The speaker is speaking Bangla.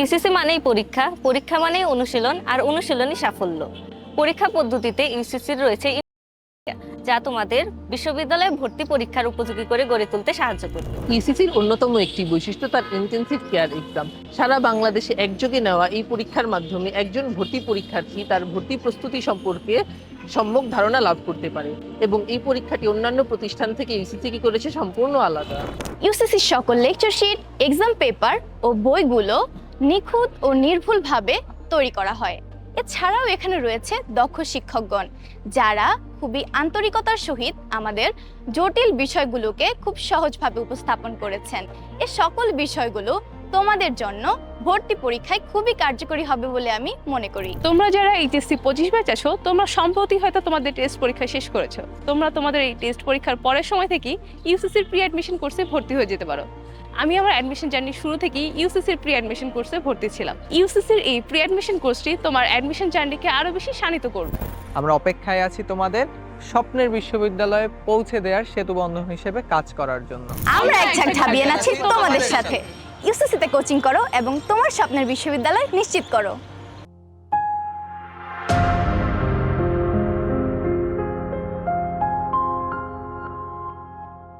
ইউসিসি মানেই পরীক্ষা পরীক্ষা মানেই অনুশীলন আর অনুশীলনই সাফল্য। পরীক্ষা পদ্ধতিতে ইউসিসির রয়েছে যা তোমাদের বিশ্ববিদ্যালয়ে ভর্তি পরীক্ষার উপযোগী করে গড়ে তুলতে সাহায্য করবে। ইসিসির অন্যতম একটি বৈশিষ্ট্য তার ইন্টেন্সিভ কেয়ার এক্সাম সারা বাংলাদেশে একযোগে নেওয়া এই পরীক্ষার মাধ্যমে একজন ভর্তি পরীক্ষার্থী তার ভর্তি প্রস্তুতি সম্পর্কে সম্যক ধারণা লাভ করতে পারে এবং এই পরীক্ষাটি অন্যান্য প্রতিষ্ঠান থেকে ইসিসি কি করেছে সম্পূর্ণ আলাদা। ইউসিসির সকল লেকচার শিট এক্সাম পেপার ও বইগুলো নিখুঁত ও নির্ভুলভাবে তৈরি করা হয়। এছাড়াও এখানে রয়েছে দক্ষ শিক্ষকগণ, যারা খুবই আন্তরিকতার সহিত আমাদের জটিল বিষয়গুলোকে খুব সহজভাবে উপস্থাপন করেছেন। এ সকল বিষয়গুলো তোমাদের জন্য ভর্তি পরীক্ষায় খুবই কার্যকরী হবে বলে আমি মনে করি। তোমরা যারা এইচএসসি পঁচিশ ব্যাচ আছো তোমরা সম্প্রতি হয়তো তোমাদের টেস্ট পরীক্ষা শেষ করেছ। তোমরা তোমাদের এই টেস্ট পরীক্ষার পরের সময় থেকেই ইউসিসির প্রি অ্যাডমিশন কোর্সে ভর্তি হয়ে যেতে পারো। আমি আমার অ্যাডমিশন জার্নি শুরু থেকেই ইউসিসির প্রি অ্যাডমিশন কোর্সে ভর্তি ছিলাম। ইউসিসির এই প্রি অ্যাডমিশন কোর্সটি তোমার অ্যাডমিশন জার্নিকে আরও বেশি শানিত করবে। আমরা অপেক্ষায় আছি তোমাদের স্বপ্নের বিশ্ববিদ্যালয়ে পৌঁছে দেওয়ার সেতুবন্ধন হিসেবে কাজ করার জন্য। আমরা এক ঝাঁক ঝাবিয়ে নাছি তোমাদের সাথে। ইউসিসিতে কোচিং করো এবং তোমার স্বপ্নের বিশ্ববিদ্যালয় নিশ্চিত করো।